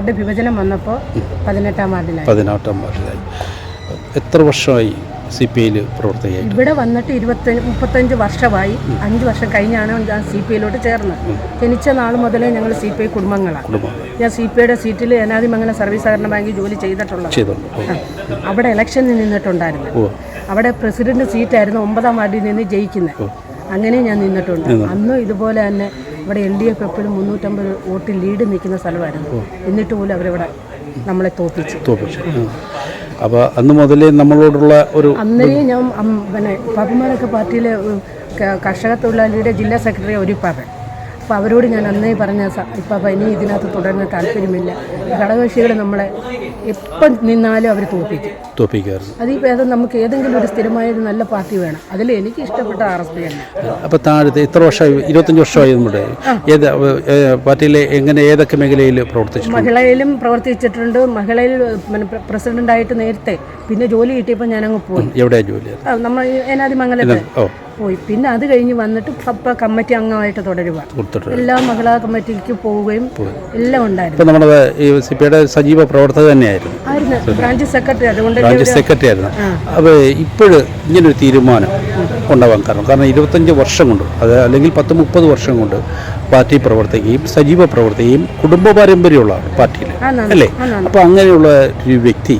Ward വിഭജനം വന്നപ്പോൾ പതിനെട്ടാം വാർഡിലായി. പതിനെട്ടാം വാർഡിലായി. എത്ര വർഷമായി സി പി ഐയിൽ പ്രവർത്തിക്കുക ഇവിടെ വന്നിട്ട് ഇരുപത്തി മുപ്പത്തഞ്ച് വർഷമായി. അഞ്ച് വർഷം കഴിഞ്ഞാണ് ഞാൻ സി പി ഐയിലോട്ട് ചേർന്നത്. ജനിച്ച നാൾ മുതലേ ഞങ്ങൾ സി പി ഐ കുടുംബങ്ങളാണ്. ഞാൻ സി പി ഐയുടെ സീറ്റിൽ ഏനാദിമംഗലം സർവീസ് സഹകരണ ബാങ്കിൽ ജോലി ചെയ്തിട്ടുള്ളത്. അവിടെ ഇലക്ഷനിൽ നിന്നിട്ടുണ്ടായിരുന്നു. അവിടെ പ്രസിഡന്റ് സീറ്റായിരുന്നു ഒമ്പതാം വാർഡിൽ നിന്ന് ജയിക്കുന്നത്. അങ്ങനെ ഞാൻ നിന്നിട്ടുണ്ട്. അന്നും ഇതുപോലെ തന്നെ ഇവിടെ എൽ ഡി എഫ് എപ്പോഴും മുന്നൂറ്റമ്പത് വോട്ട് ലീഡ് നിൽക്കുന്ന സ്ഥലമായിരുന്നു എന്നിട്ട് പോലും അവരിവിടെ നമ്മളെ തോപ്പിച്ചു തോപ്പിച്ചു അപ്പോൾ അന്ന് മുതലേ നമ്മളോടുള്ള ഒരു അന്നേ ഞാൻ പിന്നെ പാപ്പന്മാരൊക്കെ പാർട്ടിയിലെ കർഷക തൊഴിലാളിയുടെ ജില്ലാ സെക്രട്ടറി ഒരു പാപ്പൻ അപ്പോൾ അവരോട് ഞാൻ അന്നേ പറഞ്ഞ ഇപ്പം ഇനി ഇതിനകത്ത് തുടരുന്ന താല്പര്യമില്ല. ഘടകകക്ഷികൾ നമ്മളെ എപ്പം നിന്നാലും അവർ തോപ്പിക്കും തോപ്പിക്കായിരുന്നു അതിൽ ഭേദം നമുക്ക് ഏതെങ്കിലും ഒരു സ്ഥിരമായ ഒരു നല്ല പാർട്ടി വേണം. അതിൽ എനിക്ക് ഇഷ്ടപ്പെട്ട ആർ എസ് പി തന്നെ. അപ്പോൾ താഴത്തെ ഇത്ര വർഷമായി ഇരുപത്തഞ്ച് വർഷമായി നമ്മുടെ ഏത് പാർട്ടിയിലെ എങ്ങനെ ഏതൊക്കെ മേഖലയിൽ പ്രവർത്തിച്ചു മഹിളയിലും പ്രവർത്തിച്ചിട്ടുണ്ട്. മഹിളയിൽ പ്രസിഡന്റായിട്ട് നേരത്തെ പിന്നെ ജോലി കിട്ടിയപ്പോൾ ഞാനങ്ങ് പോയി. എവിടെയാണ് ജോലി? നമ്മൾ ഈ ഏനാദി മംഗലത്ത്. ഓ. പോയി. പിന്നെ അത് കഴിഞ്ഞ് വന്നിട്ട് പപ്പ കമ്മിറ്റി അംഗമായിട്ട് തുടരുക എല്ലാ മഹിളാ കമ്മിറ്റിക്ക് പോവുകയും എല്ലാം ഉണ്ടായിരുന്നു. നമ്മുടെ ഈ സിപിയുടെ സജീവ പ്രവർത്തക തന്നെയായിരുന്നു. Branch secretary. അതുകൊണ്ട് ബ്രാഞ്ച് സെക്രട്ടറി ആയിരുന്നു അപ്പോൾ ഇപ്പോഴ് ഇങ്ങനൊരു തീരുമാനം ഉണ്ടാവാൻ കാരണം. കാരണം ഇരുപത്തഞ്ച് വർഷം കൊണ്ട് അത് അല്ലെങ്കിൽ പത്ത് മുപ്പത് വർഷം കൊണ്ട് പാർട്ടി പ്രവർത്തിക്കുകയും സജീവ പ്രവർത്തിക്കുകയും കുടുംബ പാരമ്പര്യമുള്ള പാർട്ടിയിൽ അല്ലേ? അപ്പോൾ അങ്ങനെയുള്ള ഒരു വ്യക്തി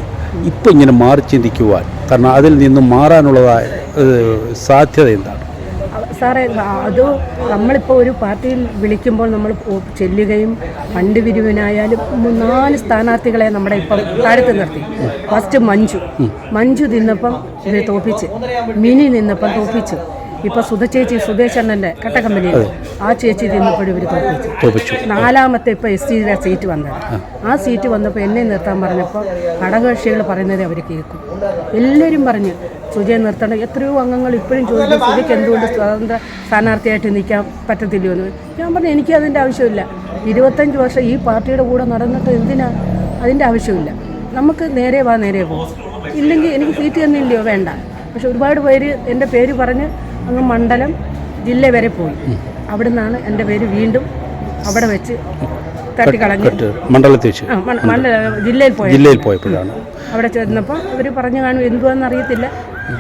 ഇപ്പം ഇങ്ങനെ മാറി ചിന്തിക്കുവാൻ കാരണം അതിൽ നിന്നും മാറാനുള്ളതായ സാധ്യത എന്താണ് സാറേ അത് നമ്മളിപ്പോൾ ഒരു പാർട്ടിയിൽ വിളിക്കുമ്പോൾ നമ്മൾ ചെല്ലുകയും ഫണ്ട് പിരിവിനായാലും നാല് സ്ഥാനാർത്ഥികളെ നമ്മുടെ ഇപ്പം താഴത്ത് നിർത്തി. ഫസ്റ്റ് മഞ്ജു. മഞ്ജു നിന്നപ്പം തോപ്പിച്ച്. മിനി നിന്നപ്പം തോപ്പിച്ചു. ഇപ്പം സുധ ചേച്ചി സുധേശണ്ണന്റെ കട്ട കമ്പനി ആ ചേച്ചി തിന്നപ്പോഴും ഇവർ തോപ്പിച്ചു നാലാമത്തെ ഇപ്പോൾ എസ് ടിയുടെ സീറ്റ് വന്നത്. ആ. സീറ്റ് വന്നപ്പോൾ എന്നെ നിർത്താൻ പറഞ്ഞപ്പോൾ ഘടകകക്ഷികൾ പറയുന്നത് അവർ കേൾക്കും. എല്ലാവരും പറഞ്ഞു സുജയെ നിർത്തണം. എത്രയോ അംഗങ്ങൾ ഇപ്പോഴും ചോദിക്കും സുജയ്ക്ക് എന്തുകൊണ്ട് സ്വതന്ത്ര സ്ഥാനാർത്ഥിയായിട്ട് നിൽക്കാൻ പറ്റത്തില്ലയോ എന്ന്. ഞാൻ പറഞ്ഞു എനിക്ക് അതിന്റെ ആവശ്യമില്ല. ഇരുപത്തഞ്ച് വർഷം ഈ പാർട്ടിയുടെ കൂടെ നടന്നിട്ട് എന്തിനാ? അതിന്റെ ആവശ്യമില്ല. നമുക്ക് നേരെ വാ നേരെ പോകും ഇല്ലെങ്കിൽ എനിക്ക് സീറ്റ് തന്നില്ലയോ? വേണ്ട. പക്ഷെ ഒരുപാട് പേര് എന്റെ പേര് പറഞ്ഞ് അങ്ങ് മണ്ഡലം ജില്ല വരെ പോയി. അവിടെ നിന്നാണ് എന്റെ പേര് വീണ്ടും അവിടെ വെച്ച് തട്ടിക്കളഞ്ഞു മണ്ഡലത്തിൽ വെച്ച്. മണ്ഡലം മണ്ഡ- മണ്ഡല ജില്ലയിൽ പോയി ജില്ലയിൽ പോയപ്പോഴാണ്. അവിടെ ചെന്നപ്പോൾ അവർ പറഞ്ഞു കാണും എന്തുവാന്ന് അറിയത്തില്ല.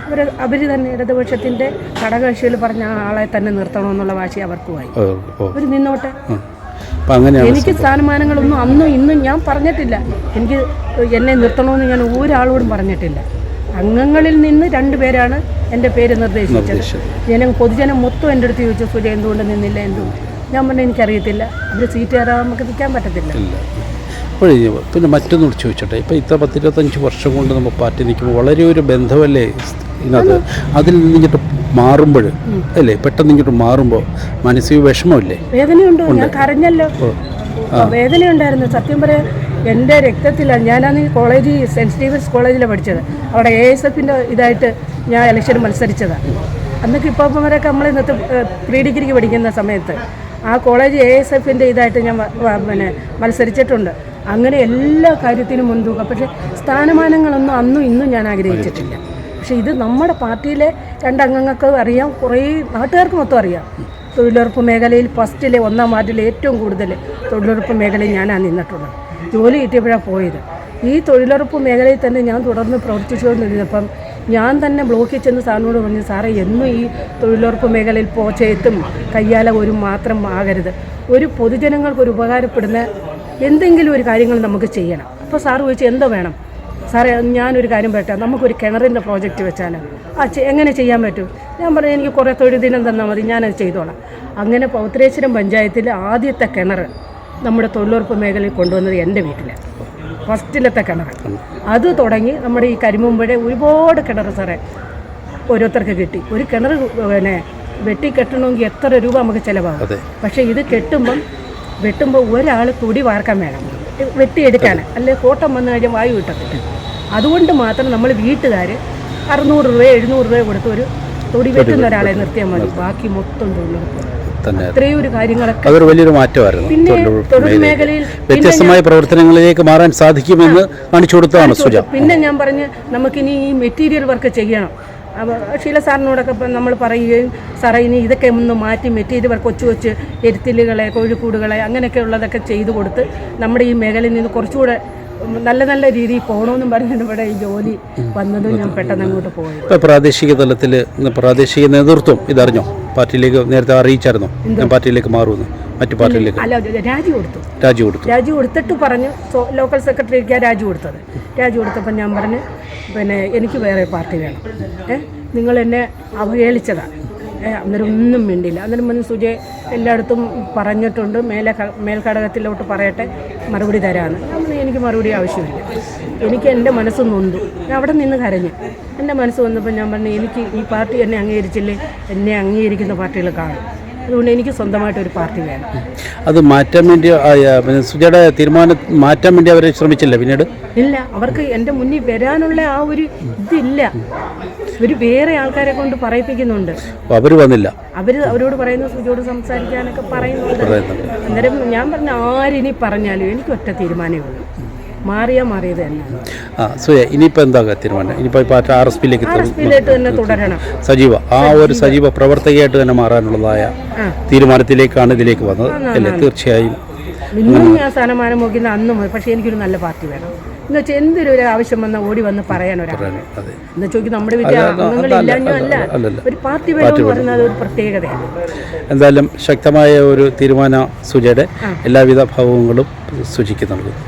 അവർ അവർ തന്നെ ഇടതുപക്ഷത്തിന്റെ ഘടകകക്ഷിയിൽ പറഞ്ഞ ആളെ തന്നെ നിർത്തണമെന്നുള്ള വാശി അവർക്കുമായി അവർ നിന്നോട്ടെ. എനിക്ക് സ്ഥാനമാനങ്ങളൊന്നും അന്നും ഇന്നും ഞാൻ പറഞ്ഞിട്ടില്ല. എനിക്ക് എന്നെ നിർത്തണമെന്ന് ഞാൻ ഒരാളോടും പറഞ്ഞിട്ടില്ല. അംഗങ്ങളിൽ നിന്ന് രണ്ടുപേരാണ് എന്റെ പേര് നിർദ്ദേശിച്ചത്. ജനം പൊതുജനം മൊത്തം എന്റെ അടുത്ത് ചോദിച്ചു സൂര്യ എന്തുകൊണ്ട് നിന്നില്ല? എന്തുകൊണ്ട് ഞാൻ പറഞ്ഞു എനിക്കറിയത്തില്ല. അവർ സീറ്റ് കയറാൻ നമുക്ക് നിൽക്കാൻ പറ്റത്തില്ല. പിന്നെ മറ്റൊന്നും കൂടി ചോദിച്ചോട്ടെ. ഇപ്പോൾ ഇത്ര പത്തിരുപത്തഞ്ച് വർഷം കൊണ്ട് നമ്മൾ പാർട്ടി നിൽക്കുമ്പോൾ വളരെ ഒരു ബന്ധമല്ലേ ഇതിനകത്ത്? അതിൽ നിന്നിട്ട് മാറുമ്പോൾ അല്ലേ? പെട്ടെന്ന് ഇങ്ങോട്ട് മാറുമ്പോൾ മാനസിക വിഷമമില്ലേ? വേദനയുണ്ടോ? ഞാൻ കരഞ്ഞല്ലോ. വേദനയുണ്ടായിരുന്നു. സത്യം പറയാൻ എന്റെ രക്തത്തിലാണ്. ഞാനാണ് കോളേജിൽ കോളേജ് സെന്റ് സ്റ്റീവൻസ് കോളേജിലാണ് പഠിച്ചത്. അവിടെ എ എസ് എഫിന്റെ ഇതായിട്ട് ഞാൻ ഇലക്ഷന് മത്സരിച്ചതാണ്. അന്നൊക്കെ ഇപ്പോൾ വരെയൊക്കെ നമ്മൾ ഇന്നത്തെ പ്രീ ഡിഗ്രിക്ക് പഠിക്കുന്ന സമയത്ത് ആ കോളേജ് എ എസ് എഫിന്റെ ഇതായിട്ട് ഞാൻ പിന്നെ മത്സരിച്ചിട്ടുണ്ട്. അങ്ങനെ എല്ലാ കാര്യത്തിനും മുൻതൂക്കം. പക്ഷേ സ്ഥാനമാനങ്ങളൊന്നും അന്നും ഇന്നും ഞാൻ ആഗ്രഹിച്ചിട്ടില്ല. പക്ഷേ ഇത് നമ്മുടെ പാർട്ടിയിലെ രണ്ടംഗങ്ങൾക്ക് അറിയാം കുറേ നാട്ടുകാർക്ക് മൊത്തം അറിയാം. തൊഴിലുറപ്പ് മേഖലയിൽ ഫസ്റ്റിലെ ഒന്നാം വാർഡിൽ ഏറ്റവും കൂടുതൽ തൊഴിലുറപ്പ് മേഖലയിൽ ഞാനാണ് നിന്നിട്ടുള്ളത്. ജോലി കിട്ടിയപ്പോഴാണ് പോയത്. ഈ തൊഴിലുറപ്പ് മേഖലയിൽ തന്നെ ഞാൻ തുടർന്ന് പ്രവർത്തിച്ചുകൊണ്ടിരുന്നപ്പം ഞാൻ തന്നെ ബ്ലോക്കിൽ ചെന്ന് സാറിനോട് പറഞ്ഞു സാറേ എന്നും ഈ തൊഴിലുറപ്പ് മേഖലയിൽ പോച്ചയത്തും കയ്യാല ഒരു മാത്രം ആകരുത്. ഒരു പൊതുജനങ്ങൾക്ക് ഒരു ഉപകാരപ്പെടുന്ന എന്തെങ്കിലും ഒരു കാര്യങ്ങൾ നമുക്ക് ചെയ്യണം. അപ്പോൾ സാറ് ചോദിച്ചു എന്തോ വേണം? സാറേ ഞാനൊരു കാര്യം പറയട്ടെ നമുക്കൊരു കിണറിന്റെ പ്രോജക്റ്റ് വെച്ചാൽ ആ എങ്ങനെ ചെയ്യാൻ പറ്റും? ഞാൻ പറഞ്ഞു എനിക്ക് കുറേ തൊഴിൽ ദിനം തന്നാൽ മതി ഞാനത് ചെയ്തോളാം. അങ്ങനെ പൗത്രേശ്വരം പഞ്ചായത്തിൽ ആദ്യത്തെ കിണർ നമ്മുടെ തൊഴിലുറപ്പ് മേഖലയിൽ കൊണ്ടുവന്നത് എന്റെ വീട്ടിലാണ്. ഫസ്റ്റിലത്തെ കിണർ. അത് തുടങ്ങി നമ്മുടെ ഈ കരിമുമ്പഴെ ഒരുപാട് കിണർ സാറേ ഓരോരുത്തർക്ക് കിട്ടി. ഒരു കിണർ പിന്നെ വെട്ടി കെട്ടണമെങ്കിൽ എത്ര രൂപ നമുക്ക് ചിലവാകും. പക്ഷേ ഇത് കെട്ടുമ്പം വെട്ടുമ്പോൾ ഒരാൾ തുടി വാർക്കാൻ വേണം. വെട്ടിയെടുക്കാൻ അല്ലെ കോട്ടം വന്നു കഴിഞ്ഞാൽ വായു കിട്ടത്തില്ല അതുകൊണ്ട് മാത്രം നമ്മൾ വീട്ടുകാർ അറുന്നൂറ് രൂപ എഴുന്നൂറ് രൂപ കൊടുത്ത് ഒരു തൊടി വെട്ടുന്ന ഒരാളെ നിർത്തിയാൽ മതി. ബാക്കി മൊത്തം തൊഴിലുറപ്പ്. തന്നെ ഇത്രയും ഒരു കാര്യങ്ങളൊക്കെ അതൊരു വലിയൊരു മാറ്റമായിരുന്നു തൊഴിൽ മേഖലയിൽ. വ്യത്യസ്തമായ പ്രവർത്തനങ്ങളിലേക്ക് മാറാൻ സാധിക്കുമെന്ന് കാണിച്ചു കൊടുത്തതാണ് സുജ. പിന്നെ ഞാൻ പറഞ്ഞ് നമുക്കിനി ഈ മെറ്റീരിയൽ വർക്ക് ചെയ്യണം. അപ്പോൾ ഷീല സാറിനോടൊക്കെ ഇപ്പം നമ്മൾ പറയുകയും സാറേ ഇനി ഇതൊക്കെ ഒന്ന് മാറ്റി മെറ്റീരിയൽ കൊച്ചു കൊച്ചു എരുത്തിലുകളെ കോഴിക്കൂടുകളെ അങ്ങനെയൊക്കെ ഉള്ളതൊക്കെ ചെയ്തു കൊടുത്ത് നമ്മുടെ ഈ മേഖലയിൽ നിന്ന് കുറച്ചുകൂടെ നല്ല നല്ല രീതിയിൽ പോകണമെന്നും പറഞ്ഞിട്ട് ഇവിടെ ഈ ജോലി വന്നതും ഞാൻ പെട്ടെന്ന് അങ്ങോട്ട് പോയത്. ഇപ്പോൾ പ്രാദേശിക തലത്തിൽ പ്രാദേശിക നേതൃത്വം ഇതറിഞ്ഞോ? പാർട്ടിയിലേക്ക് നേരത്തെ അറിയിച്ചായിരുന്നു? ഞാൻ പാർട്ടിയിലേക്ക് മാറുമെന്ന്. മറ്റു പാർട്ടിയിലേക്ക്. അല്ല രാജി കൊടുത്തു. രാജി കൊടുത്തു. രാജി കൊടുത്തിട്ട് പറഞ്ഞു ലോക്കൽ സെക്രട്ടറിക്കാണ് രാജി കൊടുത്തത്. രാജി കൊടുത്തപ്പോൾ ഞാൻ പറഞ്ഞു പിന്നെ എനിക്ക് വേറെ പാർട്ടി വേണം. ഏഹ് നിങ്ങൾ എന്നെ അവഹേളിച്ചതാണ് അന്നേരം ഒന്നും മിണ്ടില്ല അന്നേരം വന്ന് സുജയ് എല്ലായിടത്തും പറഞ്ഞിട്ടുണ്ട്. മേലെ മേൽഘടകത്തിലോട്ട് പറയട്ടെ മറുപടി തരാമെന്ന് എനിക്ക് മറുപടി ആവശ്യമില്ല. എനിക്ക് എന്റെ മനസ്സ് നൊന്തു. ഞാൻ അവിടെ നിന്ന് കരഞ്ഞു. എന്റെ മനസ്സ് വന്നപ്പോൾ ഞാൻ പറഞ്ഞു എനിക്ക് ഈ പാർട്ടി എന്നെ അംഗീകരിച്ചില്ലേ? എന്നെ അംഗീകരിക്കുന്ന പാർട്ടികൾ കാണും. അതുകൊണ്ട് എനിക്ക് സ്വന്തമായിട്ട് ഒരു പാർട്ടി വേണം. അത് മാറ്റാൻ വേണ്ടി സുജയുടെ തീരുമാനം മാറ്റാൻ വേണ്ടി അവരെ ശ്രമിച്ചില്ല പിന്നീട്? ഇല്ല. അവർക്ക് എന്റെ മുന്നിൽ വരാനുള്ള ആ ഒരു ഇതില്ല. ഒരു വേറെ ആൾക്കാരെ കൊണ്ട് പറയിപ്പിക്കുന്നുണ്ട്. അവർ വന്നില്ല. അവർ അവരോട് പറയുന്ന സുജിയോട് സംസാരിക്കാനൊക്കെ പറയുന്നുണ്ട്. അന്നേരം ഞാൻ പറഞ്ഞ ആരിനി പറഞ്ഞാലും എനിക്ക് ഒറ്റ തീരുമാനമേ ഉള്ളൂ. മാറിയാ മാറിയത് തന്നെ ആ സുജയ ഇനിയിപ്പോൾ എന്താ തീരുമാനം? ഇനിയിപ്പോൾ പാർട്ടി ആർ എസ് പിയിലേക്ക് തന്നെ തുടരണം. സജീവ ആ ഒരു സജീവ പ്രവർത്തകയായിട്ട് തന്നെ മാറാനുള്ളതായ തീരുമാനത്തിലേക്കാണ് ഇതിലേക്ക് വന്നത്. അല്ലേ? തീർച്ചയായും. ഇന്നും ഞാൻ സ്ഥാനമാനം നോക്കുന്ന അന്നും പക്ഷേ എനിക്കൊരു നല്ല പാർട്ടി വേണം. എന്ന് വെച്ചാൽ എന്തൊരു ഒരു ആവശ്യം വന്നാൽ ഓടി വന്ന് പറയാൻ ഒരാൾ? എന്ന് ചോദിക്കും നമ്മുടെ വീട്ടിൽ അംഗങ്ങളില്ലാഞ്ഞോ അല്ല ഒരു പാർട്ടി വേണമെന്ന് പറയുന്നത് ഒരു പ്രത്യേകതയാണ്. എന്തായാലും ശക്തമായ ഒരു തീരുമാന സുജയുടെ എല്ലാവിധ ഭാവങ്ങളും നൽകുന്നു